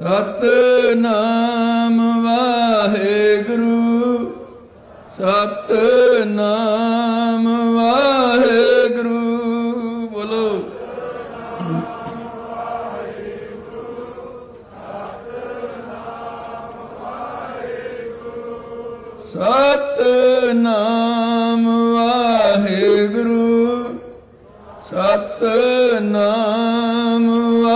ਸਤਨਾਮ ਵਾਹਿਗੁਰੂ। ਸਤਨਾਮ ਵਾਹਿਗੁਰੂ। ਬੋਲੋ। ਸਤਨਾਮ ਵਾਹਿਗੁਰੂ। ਸਤਨਾਮ ਵਾਹਿਗੁਰੂ